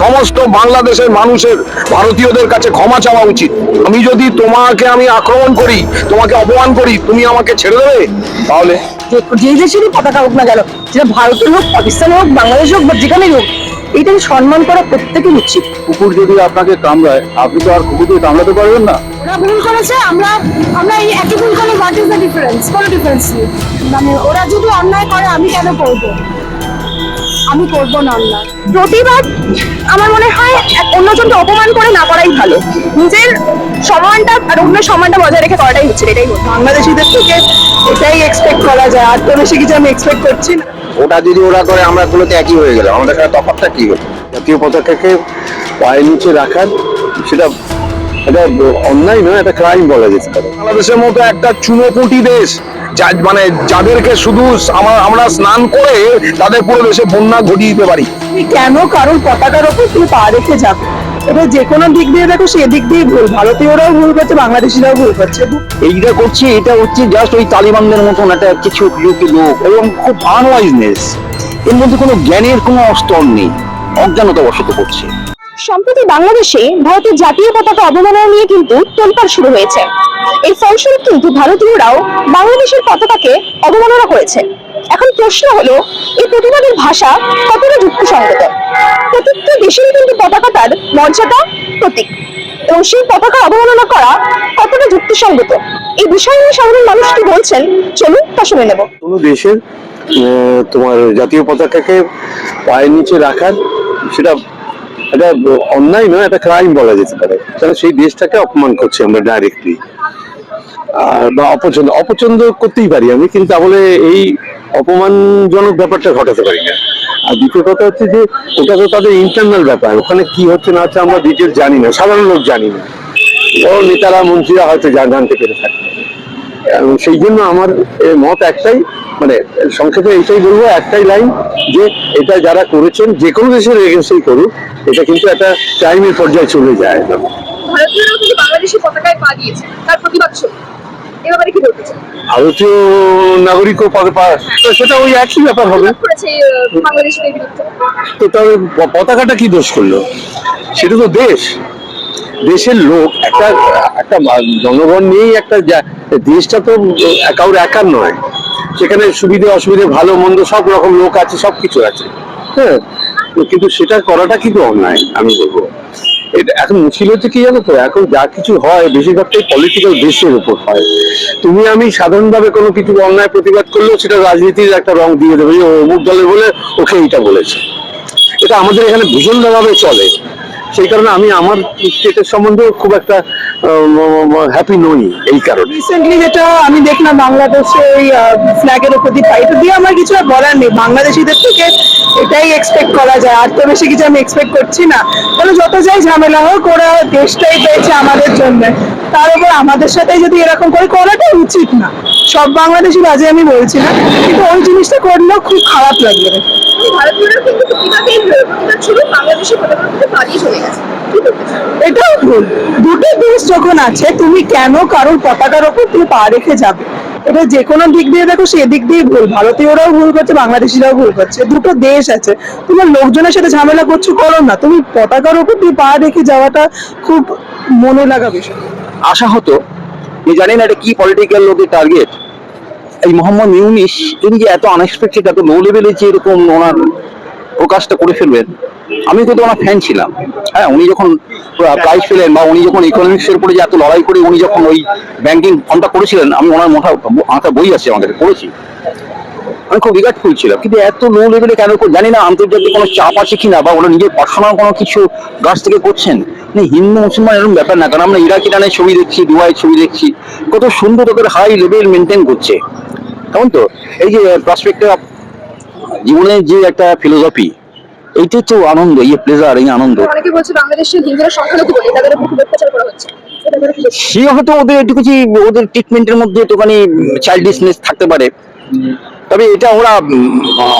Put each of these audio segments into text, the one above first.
সমস্ত বাংলাদেশের মানুষের ভারতীয়দের কাছে ক্ষমা চাওয়া উচিত। আমি যদি তোমাকে আমি আক্রমণ করি তোমাকে অপমান করি তুমি আমাকে ছেড়ে দেবে? তাহলে? যে- যে দেশেরই পতাকা হোক না কেন যেটা ভারতের হোক পাকিস্তান হোক বাংলাদেশ হোক বা যেখানেই হোক এইটাকে সম্মান করা প্রত্যেকের উচিত। কুকুর যদি আপনাকে কামড়ায় আপনি তো আর কুকুরকে কামড়াতে পারবেন না। ওরা ভুল করেছে আমরা আমরা এই একই ভুল করলে হোয়াট ইজ দ্য ডিফারেন্স কোনো ডিফারেন্স নেই। মানে ওরা যদি অন্যায় করে আমি কেন করব? আমি করব না অন্যায় প্রতিবাদ আমার মনে হয় অন্যজনকে অপমান করে না করাই ভালো। নিজের সম্মানটা আর অন্যের সম্মানটা বজায় রেখে করাটাই হচ্ছে এটাই হচ্ছে। বাংলাদেশিদের থেকে এটাই এক্সপেক্ট করা যায়। আর তো বেশি কিছু আমি এক্সপেক্ট করছি না। ওটা যদি ওরা করে আমরা গুলোতে একই হয়ে গেলাম। আমাদের সাথে তফাৎটা কি হলো? জাতীয় পতাকাকে পায়ের নিচে রাখার সেটা এটা অন্যায় নয় এটা ক্রাইম বলা যেতে পারে। বাংলাদেশের মতো একটা চুনোপুটি দেশ যা- মানে যাদেরকে শুধু আমরা আমরা স্নান করে তাদের পুরো দেশে বন্যা ঘটিয়ে দিতে পারি। তুমি কেন কারোর পতাকার ওপর তুমি পা রেখে যাবে? এটা যে কোনো দিক দিয়ে দেখো সেদিক দিয়ে ভুল। ভারতীয়রাও ভুল করছে বাংলাদেশিরাও ভুল করছে। এইটা করছে এটা হচ্ছে জাস্ট ওই তালিবানদের মতন একটা কিছু লোকে লোক এবং খুব আনওয়াইজনেস এর মধ্যে কোনো জ্ঞানের কোনো স্তর নেই। অজ্ঞানতা বশত করছে। সম্প্রতি বাংলাদেশে ভারতের জাতীয় পতাকা অবমাননা নিয়ে কিন্তু তোলপাড় শুরু হয়েছে। এই ফলস্বরূপ কিন্তু ভারতীয়রাও বাংলাদেশের পতাকাকে অবমাননা করেছে এখন প্রশ্ন হলো, এই প্রতিবাদের ভাষা কতটা যুক্তিসঙ্গত? প্রত্যেকটা দেশেরই কিন্তু পতাকা তার মর্যাদা, প্রতীক। এবং সেই পতাকা অবমাননা করা কতটা যুক্তিসঙ্গত? এই বিষয় নিয়ে সাধারণ মানুষ কি বলছেন? চলুন তা শুনে নেব। কোনো দেশের তোমার জাতীয় পতাকাকে পায়ের নিচে রাখার, সেটা এটা অন্যায় নয়, এটা ক্রাইম বলা যেতে পারে। কারণ সেই দেশটাকে অপমান করছি আমরা ডাইরেক্টলি বা অপছন্দ অপছন্দ করতেই পারি আমি, কিন্তু তাহলে এই অপমানজনক ব্যাপারটা ঘটাতে পারি না। আর দ্বিতীয় কথা হচ্ছে যে, ওটা তো তাদের ইন্টারনাল ব্যাপার, ওখানে কি হচ্ছে না হচ্ছে আমরা ডিটেল জানি না, সাধারণ লোক জানি না। বড় নেতারা, মন্ত্রীরা হয়তো জান- জানতে পেরে থাকে। সেই জন্য আমার মত একটাই মানে সংক্ষেপে এইটাই বলব একটাই লাইন যে এটা যারা করেছেন যে কোনো দেশের এগেন্সেই করুক এটা কিন্তু একটা টাইমের পর্যায়ে চলে যায় ভারতীয়রাও কিন্তু বাংলাদেশের পতাকায় পা দিয়েছে তার প্রতিবাদ শুরু কি বলতে চান? ভারতীয় নাগরিকও পাবে সেটা ওই একই ব্যাপার হবে। তো তাহলে পতাকাটা কি দোষ করল? সেটা তো দেশ। দেশের লোক একটা একটা জনগণ নিয়েই একটা দেশটা তো কাউর একার নয়। সেখানে সুবিধে অসুবিধে, ভালো, মন্দ, সব রকম লোক আছে, সব কিছু আছে। হ্যাঁ কিন্তু সেটা করাটা কিন্তু অন্যায়, আমি বলব। এটা এখন মুশকিল হচ্ছে কি জানো তো? এখন যা কিছু হয়, বেশিরভাগটাই পলিটিক্যাল বেসের উপর হয়। তুমি, আমি সাধারণভাবে কোনো কিছু অন্যায় প্রতিবাদ করলেও সেটা রাজনীতির একটা রং দিয়ে দেবে। ও অমুক দলের বলে ওকে এইটা বলেছে। এটা আমাদের এখানে ভীষণভাবে চলে। সেই কারণে আমি আমার স্টেটের সম্বন্ধে খুব একটা হ্যাপি নই এই কারণে। রিসেন্টলি যেটা আমি দেখলাম বাংলাদেশে ওই ফ্ল্যাগের উপর দিয়ে এটা দিয়ে আমার কিছু আর বলার নেই। বাংলাদেশিদের থেকে এটাই এক্সপেক্ট করা যায়। আর তো বেশি কিছু আমি এক্সপেক্ট করছি না। তাহলে যত যাই ঝামেলা হোক ওরা দেশটাই পেয়েছে আমাদের জন্য। তার উপর আমাদের সাথে যদি এরকম করে করাটা উচিত না। সব বাংলাদেশি বাজে আমি বলছি না। কিন্তু ওই জিনিসটা করলেও খুব খারাপ লাগবে। ভারতীয়রা কিন্তু প্রতিবাদের প্রতিবাদ শুরু বাংলাদেশের পতাকার মধ্যে পা দিয়ে চলে ভুল। দুটো যখন আছে, তুমি কেন কারোর পতাকার ওপর তুমি পা রেখে যাবে? এটা যে কোনো দিক দিয়ে দেখো সেদিক দিয়ে ভুল। ভারতীয়রাও ভুল করছে, বাংলাদেশিরাও ভুল করছে। দুটো দেশ আছে। তোমার লোকজনের সাথে ঝামেলা করছ, করো না। তুমি পতাকার তুমি পা রেখে যাওয়াটা খুব মনে লাগা বিষয়। আশা হতো যে জানি না এটা কি পলিটিক্যাল ওদের টার্গেট এই মোহাম্মদ ইউনিস তিনি যে এত আনএক্সপেক্টেড এত লো লেভেলে যে এরকম ওনার প্রকাশটা করে ফেলবেন আমি কিন্তু ওনার ফ্যান ছিলাম। হ্যাঁ উনি যখন প্রাইজ পেলেন বা উনি যখন ইকোনমিক্সের উপরে যে এত লড়াই করে উনি যখন ওই ব্যাংকিং ফর্মটা করেছিলেন, আমি ওনার মোটা আঁকা বই আছে আমাদের পড়েছি আমি খুব রিগার্ডফুল ছিলাম। কিন্তু এত লো লেভেলে কেন জানি না, আন্তর্জাতিক কোনো চাপ আছে কিনা বা ওরা নিজের পার্সোনাল কোনো কিছু গাছ থেকে করছেন? মানে হিন্দু, মুসলমান এরকম ব্যাপার না, কারণ আমরা ইরাক ইরানের ছবি দেখছি দুবাইয়ের ছবি দেখছি। কত সুন্দর ওদের হাই লেভেল মেনটেন করছে। কেমন তো? এই যে প্রসপেক্টিভ জীবনের যে একটা ফিলোসফি এইটাই তো আনন্দ এই প্লেজার এই আনন্দ। অনেকে বলছে বাংলাদেশের হিন্দুরা সংখ্যালঘু বলে তাদের উপর খুব অত্যাচার করা হচ্ছে? সে হয়তো ওদের একটু কিছু ওদের ট্রিটমেন্টের মধ্যে একটুখানি চাইল্ডিশনেস থাকতে পারে। তবে এটা ওরা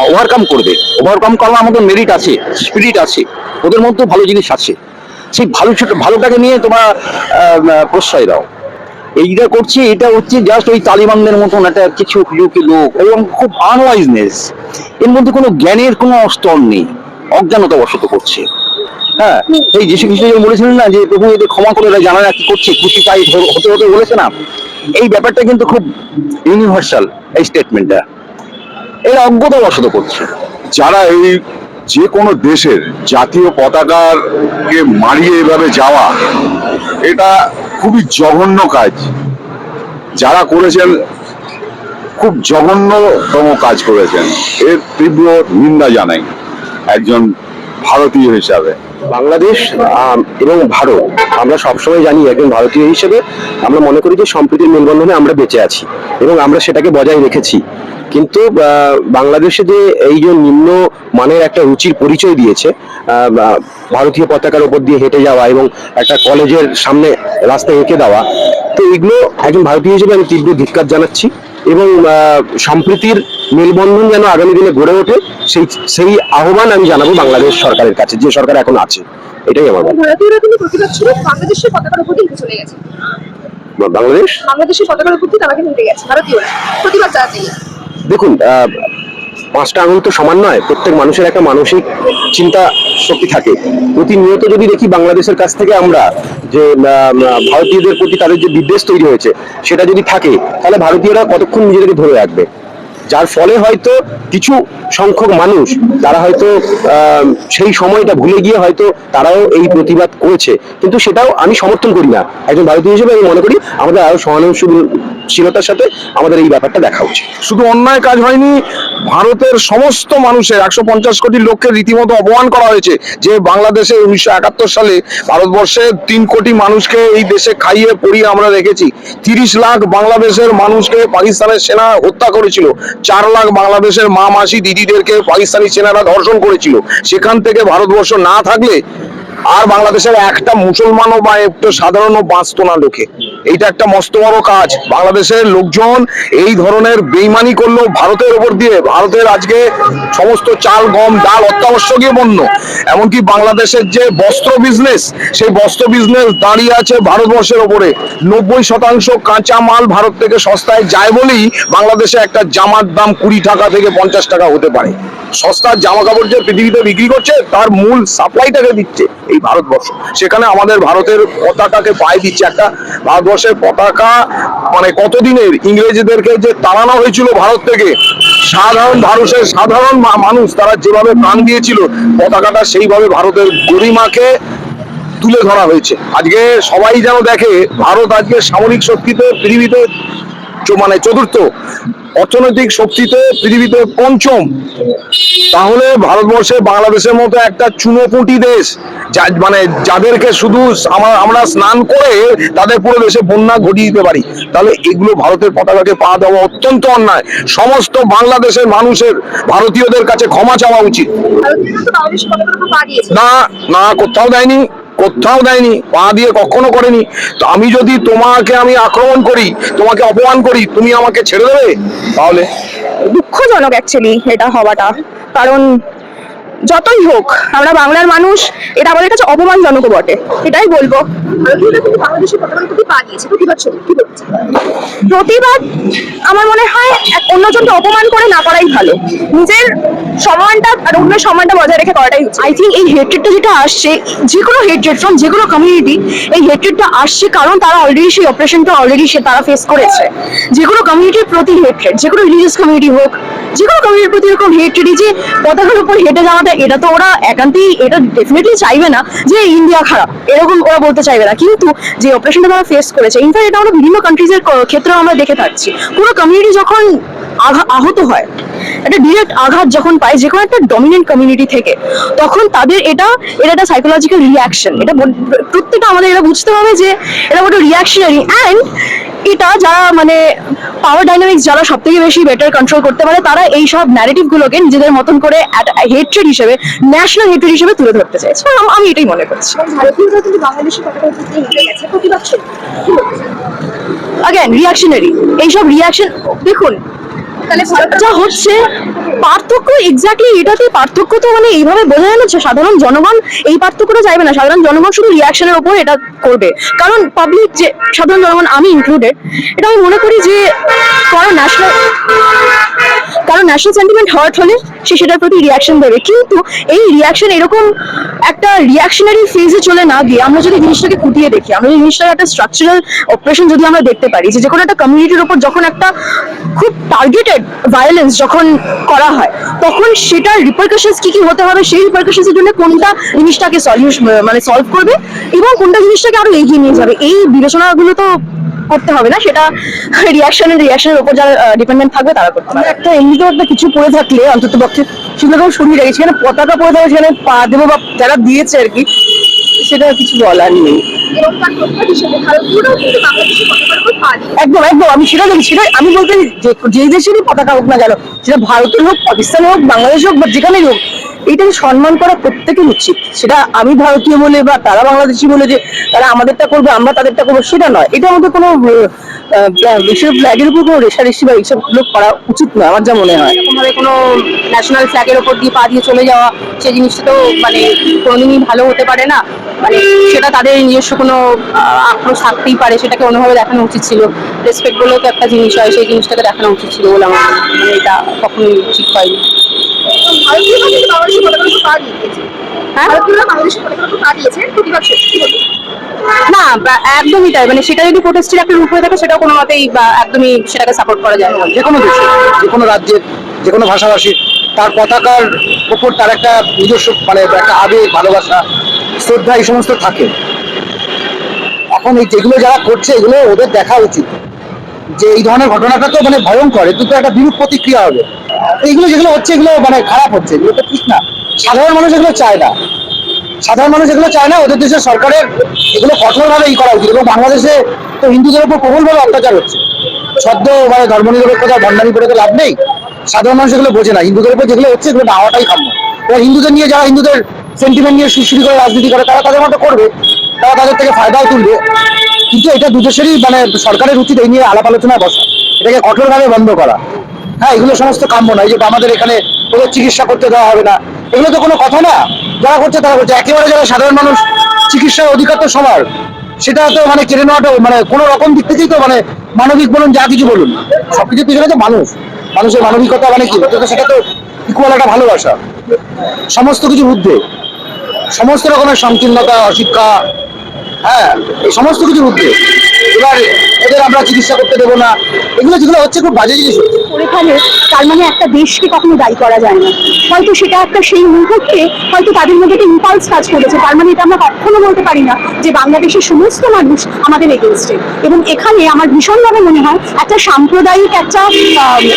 ওভারকাম করবে। ওভারকাম করার আমাদের মেরিট আছে স্পিরিট আছে। ওদের মধ্যে ভালো জিনিস আছে। সেই ভালো ভালোটাকে নিয়ে তোমরা প্রশ্রয় দাও। এইটা করছে এটা হচ্ছে জাস্ট ওই তালিবানদের মতন একটা কিছু লোক এবং খুব আনওয়াইজনেস এর মধ্যে কোনো জ্ঞানের কোনো স্তর নেই। অজ্ঞানতা বশত করছে। হ্যাঁ এই যীশু খ্রিস্ট যে বলেছিলেন না যে প্রভু এদের ক্ষমা করে এরা জানা না কি করছে খুশি পাই হতে হতে বলেছে না? এই ব্যাপারটা কিন্তু খুব ইউনিভার্সাল এই স্টেটমেন্টটা এরা অজ্ঞতা বশত করছে। যারা এই যে কোনো দেশের জাতীয় পতাকাকে মারিয়ে এভাবে যাওয়া এটা খুবই জঘন্য কাজ। যারা করেছেন খুব জঘন্যতম কাজ করেছেন। এর তীব্র নিন্দা জানাই। একজন ভারতীয় হিসাবে। বাংলাদেশ এবং ভারত, আমরা সবসময় জানি একজন ভারতীয় হিসেবে, আমরা মনে করি যে সম্প্রীতির মেলবন্ধনে আমরা বেঁচে আছি এবং আমরা সেটাকে বজায় রেখেছি। কিন্তু বাংলাদেশে যে এই যে নিম্ন মানের একটা রুচির পরিচয় দিয়েছে ভারতীয় পতাকার উপর দিয়ে হেঁটে যাওয়া এবং একটা কলেজের সামনে রাস্তায় এঁকে দেওয়া তো এগুলো একজন ভারতীয় হিসেবে আমি তীব্র ধিক্কার জানাচ্ছি এবং সম্প্রীতির মেলবন্ধন যেন আগামী দিনে গড়ে ওঠে সেই সেই আহ্বান আমি জানাব বাংলাদেশ সরকারের কাছে যে সরকার এখন আছে। এটাই আমার বলা। ভারতীয়রা কিন্তু প্রতিবাদ ছিল বাংলাদেশের পতাকার উপর দিয়ে চলে গেছে। বাংলাদেশ? বাংলাদেশের পতাকার উপর দিয়ে তারা কিন্তু গেছে ভারতীয়রা। প্রতিবাদ জানাতে দেখুন পাঁচটা আঙুল তো সমান নয়, প্রত্যেক মানুষের একটা মানসিক চিন্তা শক্তি থাকে। প্রতিনিয়ত যদি দেখি বাংলাদেশের কাছ থেকে আমরা যে ভারতীয়দের প্রতি তাদের যে বিদ্বেষ তৈরি হয়েছে, সেটা যদি থাকে, তাহলে ভারতীয়রা কতক্ষণ নিজেদেরকে ধরে রাখবে? যার ফলে হয়তো কিছু সংখ্যক মানুষ, তারা হয়তো সেই সময়টা ভুলে গিয়ে হয়তো তারাও এই প্রতিবাদ করেছে। কিন্তু সেটাও আমি সমর্থন করি না। একজন ভারতীয় হিসেবে আমি মনে করি আমাদের আরও সহানুভূতিশীলতার সাথে আমাদের এই ব্যাপারটা দেখা উচিত। শুধু অন্যায় কাজ হয়নি, ভারতের সমস্ত মানুষের, একশো পঞ্চাশ কোটি লোককে রীতিমতো অপমান করা হয়েছে, যে বাংলাদেশে উনিশশো একাত্তর সালে ভারতবর্ষে তিন কোটি মানুষকে এই দেশে খাইয়ে পড়িয়ে আমরা রেখেছি। তিরিশ লাখ বাংলাদেশের মানুষকে পাকিস্তানের সেনা হত্যা করেছিল। চার লাখ বাংলাদেশের মা, মাসি, দিদিদেরকে পাকিস্তানি সেনারা ধর্ষণ করেছিল। সেখান থেকে ভারতবর্ষ না থাকলে আর বাংলাদেশের একটা মুসলমানও বা একটা সাধারণও বাঁচতো না লোকে। এইটা একটা মস্ত বড় কাজ। বাংলাদেশের লোকজন এই ধরনের বেইমানি করল ভারতের উপর দিয়ে। ভারতের আজকে সমস্ত চাল, গম, ডাল অত্যাবশ্যকীয় পণ্য। এমনকি বাংলাদেশের যে বস্ত্র বিজনেস সেই বস্ত্র বিজনেস দাঁড়িয়ে আছে ভারতবর্ষের ওপরে। নব্বই শতাংশ কাঁচা মাল ভারত থেকে সস্তায় যায় বলেই বাংলাদেশে একটা জামার দাম কুড়ি টাকা থেকে পঞ্চাশ টাকা হতে পারে। সস্তার জামা কাপড় যে পৃথিবীতে বিক্রি করছে, তার মূল সাপ্লাইটাকে দিচ্ছে এই ভারতবর্ষ। সেখানে আমাদের ভারতের পতাকাকে পায়ে দিচ্ছে একটা ভারতবর্ষের পতাকা মানে কতদিনের ইংরেজিদেরকে যে তাড়ানো হয়েছিল ভারত থেকে, সাধারণ ভারতের সাধারণ মানুষ তারা যেভাবে প্রাণ দিয়েছিল, পতাকাটা সেইভাবে ভারতের গরিমাকে তুলে ধরা হয়েছে। আজকে সবাই যেন দেখে, ভারত আজকে সামরিক শক্তিতে, পৃথিবীতে মানে চতুর্থ। অর্থনৈতিক শক্তিতে পৃথিবীতে পঞ্চম। তাহলে ভারতবর্ষে বাংলাদেশের মতো একটা চুনোপুটি দেশ যা মানে যাদেরকে শুধু আমরা আমরা স্নান করে তাদের পুরো দেশে বন্যা ঘটিয়ে দিতে পারি। তাহলে এগুলো ভারতের পতাকাকে পা দেওয়া অত্যন্ত অন্যায়। সমস্ত বাংলাদেশের মানুষের ভারতীয়দের কাছে ক্ষমা চাওয়া উচিত। না না কোথাও দেয়নি। কোথাও দেয়নি, পা দিয়ে কখনো করেনি। তো আমি যদি তোমাকে আমি আক্রমণ করি, তোমাকে অপমান করি, তুমি আমাকে ছেড়ে দেবে? তাহলে? দুঃখজনক অ্যাকচুয়ালি এটা হওয়াটা। কারণ যতই হোক, আমরা বাংলার মানুষ, এটা আমাদের কাছে অপমানজনক বটে। এটাই বলব। প্রতিবাদ আমার মনে হয় এক অন্যজনকে অপমান করে না করাই ভালো। নিজের সম্মানটা আর অন্যের সম্মানটা বজায় রেখে করাটাই আই থিঙ্ক এই হেট্রেডটা যেটা আসছে যে কোনো হেট্রেড ফ্রম যে কোনো কমিউনিটি এই হেট্রেডটা আসছে কারণ তারা অলরেডি সেই অপারেশনটা অলরেডি সে তারা ফেস করেছে। যে কোনো কমিউনিটির প্রতি হেট্রেড যে কোনো রিলিজিয়াস কমিউনিটি হোক যে কোনো কমিউনিটির প্রতি এরকম হেট্রেড যে পতাকার উপর হেঁটে যাওয়াটা এটা তো ওরা একান্তই এটা ডেফিনেটলি চাইবে না যে ইন্ডিয়া খারাপ। এরকম ওরা বলতে চাইবে না। কিন্তু যে অপারেশনটা তারা ফেস করেছে ইনফ্যাক্ট এটা আমরা বিভিন্ন কান্ট্রিজের ক্ষেত্রে আমরা দেখে থাকছি। পুরো কমিউনিটি যখন আহত হয়, একটা ডিরেক্ট আঘাত যখন পায়, যে কোনো একটা ডমিনেন্ট কমিউনিটি থেকে, তখন তাদের এটা এটা একটা সাইকোলজিক্যাল রিয়াকশন এটা প্রত্যেকটা আমাদের এটা বুঝতে হবে যে, এটা একটা রিয়াকশনারি অ্যান্ড এটা যারা মানে পাওয়ার ডাইনামিক্স যারা সব থেকে বেশি বেটার কন্ট্রোল করতে পারে তারা এই সব ন্যারেটিভ গুলোকে নিজেদের মতন করে হেট্রেড হিসেবে ন্যাশনাল হেট্রেড হিসেবে তুলে ধরতে চাইছে। আমি এটাই মনে করছি। অ্যাগেন রিয়াকশনারি এইসব রিয়াকশন দেখুন তাহলে যা হচ্ছে পার্থক্য এক্স্যাক্টলি এটাতে পার্থক্য তো মানে এইভাবে বোঝা যায় না যে সাধারণ জনগণ এই পার্থক্যটা চাইবে না। সাধারণ জনগণ শুধু রিয়াকশনের উপর এটা করবে। কারণ পাবলিক যে সাধারণ জনগণ, আমি ইনক্লুডেড এটা আমি মনে করি যে কারণ ন্যাশনাল কারণ ন্যাশনাল সেন্টিমেন্ট হার্ট হলে সে সেটার প্রতি রিয়াকশন দেবে। কিন্তু এই রিয়াকশন এরকম একটা রিয়াকশনারি ফেজে চলে না গিয়ে আমরা যদি জিনিসটাকে খুঁটিয়ে দেখি, আমরা জিনিসটার একটা স্ট্রাকচারাল অপারেশন যদি আমরা দেখতে পারি, যে কোনো একটা কমিউনিটির উপর যখন একটা খুব টার্গেটেড ভায়োলেন্স যখন করা হয়, তখন সেটার রিপারকাশনস কি কি হতে হবে, সেই রিপারকাশনস এর জন্য কোনটা জিনিসটাকে সলিউশন মানে সলভ করবে এবং কোনটা জিনিসটাকে আরও এগিয়ে নিয়ে যাবে। এই বিবেচনাগুলো তো করতে হবে না, সেটা রিয়াকশনের রিয়াকশনের উপর যারা ডিপেন্ডেন্ট থাকবে তারা করতে পারবে। একটা এমনিতেও একটা কিছু পরে থাকলে অন্তত পক্ষে সেগুলো সরিয়ে রাখি সেখানে পতাকা পরে থাকলে সেখানে পা দেবো বা যারা দিয়েছে আর কি, সেটা কিছু বলার নেই। একদম একদম। আমি সেটা দেখি সেটা আমি বলতে যে যে দেশেরই পতাকা হোক না কেন, সেটা ভারতের হোক পাকিস্তান হোক বাংলাদেশ হোক বা যেখানেই হোক এইটাকে সম্মান করা প্রত্যেকের উচিত। সেটা আমি ভারতীয় বলে বা তারা বাংলাদেশি বলে যে তারা আমাদেরটা করবে, আমরা তাদেরটা করব, সেটা নয়। এটা আমাদের কোনো এইসব ফ্ল্যাগের উপর কোনো রেশারেশি বা এইসবগুলো করা উচিত নয় আমার যা মনে হয়। এরকম ভাবে কোনো ন্যাশনাল ফ্ল্যাগের ওপর দিয়ে পা দিয়ে চলে যাওয়া সেই জিনিসটা তো মানে কোনোদিনই ভালো হতে পারে না। মানে সেটা তাদের নিজস্ব কোনো আক্রোশ থাকতেই পারে সেটাকে অন্যভাবে দেখানো উচিত ছিল। রেসপেক্ট বলেও তো একটা জিনিস হয় সেই জিনিসটাকে দেখানো উচিত ছিল বলে আমার মানে এটা কখনোই ঠিক হয়নি। হ্যাঁ? একদমই তাই। মানে সেটা যদি প্রোটেস্টের একটা রূপ হয়ে থাকে, সেটাও কোনো মতেই একদমই সেটাকে সাপোর্ট করা যায় যে কোনো দেশে। যে কোনো রাজ্যের যে কোনো ভাষাভাষীর তার পতাকার উপর তার একটা নিজস্ব মানে একটা আবেগ, ভালোবাসা, শ্রদ্ধা, এই সমস্ত থাকে। এখন এই যেগুলো যারা করছে, এগুলো ওদের দেখা উচিত। যে এই ধরনের ঘটনাটা তো মানে ভয়ঙ্কর এতে তো একটা বিরূপ প্রতিক্রিয়া হবে। এইগুলো যেগুলো হচ্ছে, এগুলো মানে খারাপ হচ্ছে, এগুলো তো ঠিক না। সাধারণ মানুষ এগুলো চায় না। সাধারণ মানুষ এগুলো চায় না, ওদের দেশের সরকারের এগুলো কঠোরভাবে ই করা উচিত এবং বাংলাদেশে তো হিন্দুদের উপর প্রবলভাবে অত্যাচার হচ্ছে। সদ্য মানে ধর্ম ধর্মনিরপেক্ষতা, ভণ্ডামি করে তো লাভ নেই। সাধারণ মানুষ এগুলো বোঝে না। হিন্দুদের উপর যেগুলো হচ্ছে এগুলো না হওয়াটাই কাম্য এবার হিন্দুদের নিয়ে যারা হিন্দুদের সেন্টিমেন্ট নিয়ে সুশ্রী করে রাজনীতি করে, তারা তাদের মতো করবে, তারা তাদের থেকে ফায়দাও তুলবে। কিন্তু এটা দুদেশেরই মানে সরকারের উচিত এই নিয়ে আলাপ আলোচনায় বসা। এটাকে কঠোরভাবে বন্ধ করা। হ্যাঁ এগুলো সমস্ত কাম্য নয় যে আমাদের এখানে ওদের চিকিৎসা করতে দেওয়া হবে না। এগুলো তো কোনো কথা না। যারা করছে তারা করছে। একেবারে যারা সাধারণ মানুষ চিকিৎসার অধিকার তো সবার, সেটা তো মানে কেড়ে নেওয়াটা মানে কোনো রকম দিক থেকেই তো মানে মানবিক বলুন, যা কিছু বলুন সবকিছু পিছনে তো মানুষ। মানুষের মানবিকতা মানে কি? সেটা তো ইকুয়াল একটা ভালোবাসা। সমস্ত কিছুর ঊর্ধ্বে সমস্ত রকমের সংকীর্ণতা, অশিক্ষা হ্যাঁ সমস্ত কিছুর ঊর্ধ্বে এবার এদের আমরা চিকিৎসা করতে দেবো না। এগুলো যেগুলো হচ্ছে খুব বাজে জিনিস করে ফেলে তার মানে একটা দেশকে কখনো দায়ী করা যায় না। হয়তো সেটা একটা সেই মুহূর্তে হয়তো তাদের মধ্যে একটা ইম্পালস কাজ করেছে। তার মানে এটা আমরা কখনো বলতে পারি না যে বাংলাদেশের সমস্ত মানুষ আমাদের এগেনস্টে এবং এখানে আমার ভীষণভাবে মনে হয় একটা সাম্প্রদায়িক একটা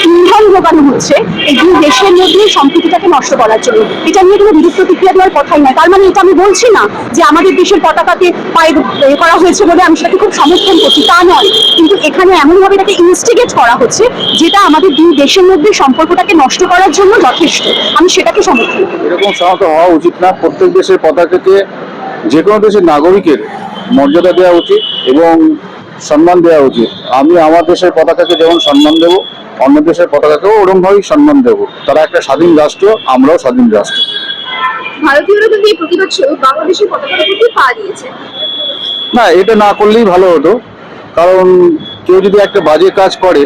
ইন্ধন যোগানো হচ্ছে এই দুই দেশের মধ্যে সম্প্রীতিটাকে নষ্ট করার জন্য। এটা নিয়ে কোনো বিরূপ প্রতিক্রিয়া দেওয়ার কথাই নয়। তার মানে এটা আমি বলছি না যে আমাদের দেশের পতাকাকে পায়ে করা হয়েছে বলে আমি সেটাকে খুব সমর্থন করছি। তা নয়। কিন্তু এখানে এমনভাবে এটাকে ইনস্টিগেট করা হচ্ছে যেটা আমাদের দুই দেশের মধ্যে সম্পর্কটাকে নষ্ট করার জন্য যথেষ্ট। আমি সেটাকে সমর্থন এরকম সমস্ত হওয়া উচিত না। প্রত্যেক দেশের পতাকাকে যে কোনো দেশের নাগরিকের মর্যাদা দেওয়া উচিত এবং সম্মান দেওয়া উচিত। আমি আমার দেশের পতাকাকে যেমন সম্মান দেব অন্য দেশের পতাকাকেও ওরমভাবেই সম্মান দেব। তারা একটা স্বাধীন রাষ্ট্র আমরাও স্বাধীন রাষ্ট্র। ভারতীয়রা কিন্তু এই প্রতিবাদ বাংলাদেশের পতাকার উপর দিয়ে পা দিয়েছে। না এটা না করলেই ভালো হতো। কারণ কেউ যদি একটা বাজে কাজ করে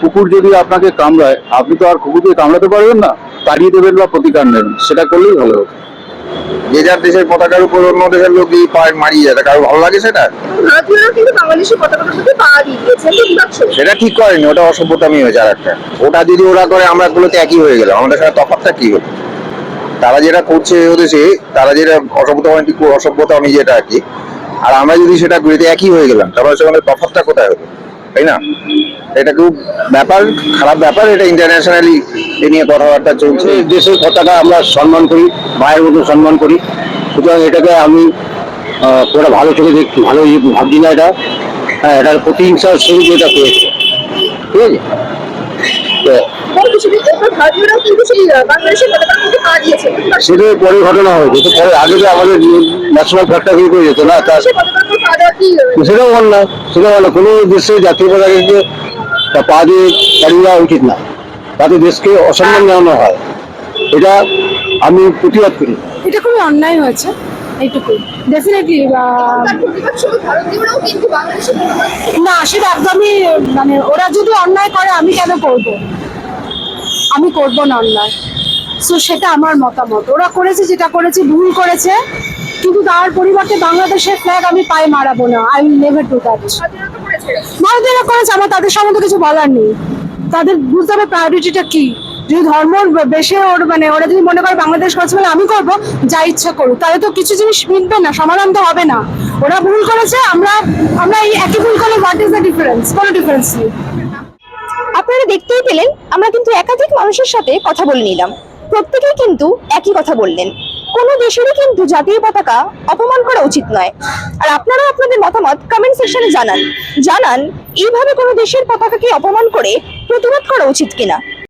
কুকুর যদি আপনাকে কামড়ায় আপনি তো আর কুকুরকে কামড়াতে পারবেন না তাড়িয়ে দেবেন বা প্রতিকার নেবেন সেটা করলেই ভালো হতো যে যার দেশের পতাকার উপর অন্য দেশের লোক এই পায়ে মারিয়ে যায় কারও ভালো লাগে সেটা? পা সেটা ঠিক করেনি ওটা অসভ্যতামি হয়েছে আর একটা। ওটা যদি ওরা করে আমরা গুলোতে একই হয়ে গেলাম আমাদের সাথে তফাৎটা কি হলো? তারা যেটা করছে ওদেশে তারা যেটা অসভ্যতামি অসভ্যতামি যেটা আর কি আর আমরা যদি সেটা করি একই হয়ে গেলাম, তারপরে সেখানে তফাৎটা কোথায় হলো তাই না? এটা খুব ব্যাপার, খারাপ ব্যাপার, এটা ইন্টারন্যাশনালি এ নিয়ে কথাবার্তা চলছে। দেশের পতাকা আমরা সম্মান করি মায়ের মতো সম্মান করি। সুতরাং এটাকে আমি পুরো ভালো চোখে দেখছি ভালো ভাবছি না এটা। হ্যাঁ এটার প্রতিহিংসার স্বরূপ এটা পেয়েছে। ঠিক আছে? কোনো কিছু নেই এরপর ভারতীয়রাও কিন্তু সেই আহ, বাংলাদেশের পতাকার উপর দিয়ে পা দিয়েছে প্রতিবাদ স্বরূপ। সেটা পরে ঘটনা পরে আগে তো আমাদের ন্যাশনাল ফ্ল্যাগটা বের করে যেত না তা সেই পতাকার উপর পা দেওয়া কি আহ, সেটাও সেটাও কোনো দেশে জাতীয় পতাকাকে পা দিয়ে চালিয়ে দেওয়া উচিত না। তাতে দেশকে অসম্মান জানানো হয়। এটা আমি প্রতিবাদ করি। এটা খুবই অন্যায় হয়েছে বাংলাদেশের না সেটা একদমই মানে ওরা যদি অন্যায় করে আমি কেন করব? আমি করব না অন্যায়। সো সেটা আমার মতামত। ওরা করেছে যেটা করেছে, ভুল করেছে, কিন্তু তার পরিবর্তে বাংলাদেশের ফ্ল্যাগ আমি পায়ে মারাবো না। I will never do that ভারতীয়রা করেছে, আমার তাদের সম্বন্ধে কিছু বলার নেই। তাদের বুঝতে হবে প্রায়োরিটিটা কি। যদি ধর্ম বেশি ওর মানে ওরা যদি মনে করে বাংলাদেশ করেছে বলে আমি করব, যা ইচ্ছা করুক। তাহলে তো কিছু জিনিস মিটবে না, সমাধান তো হবে না। ওরা ভুল করেছে, আমরা আমরা এই একই ভুল করলে হোয়াট ইজ দ্য ডিফারেন্স কোনো ডিফারেন্স নেই। আপনারা দেখতেই পেলেন, আমরা কিন্তু একাধিক মানুষের সাথে কথা বলে নিলাম। প্রত্যেকেই কিন্তু একই কথা বললেন। কোনো দেশেরই কিন্তু জাতীয় পতাকা অপমান করা উচিত নয়। আর আপনারা আপনাদের মতামত কমেন্ট সেকশনে জানান। জানান, এইভাবে কোনো দেশের পতাকাকে অপমান করে প্রতিবাদ করা উচিত কিনা?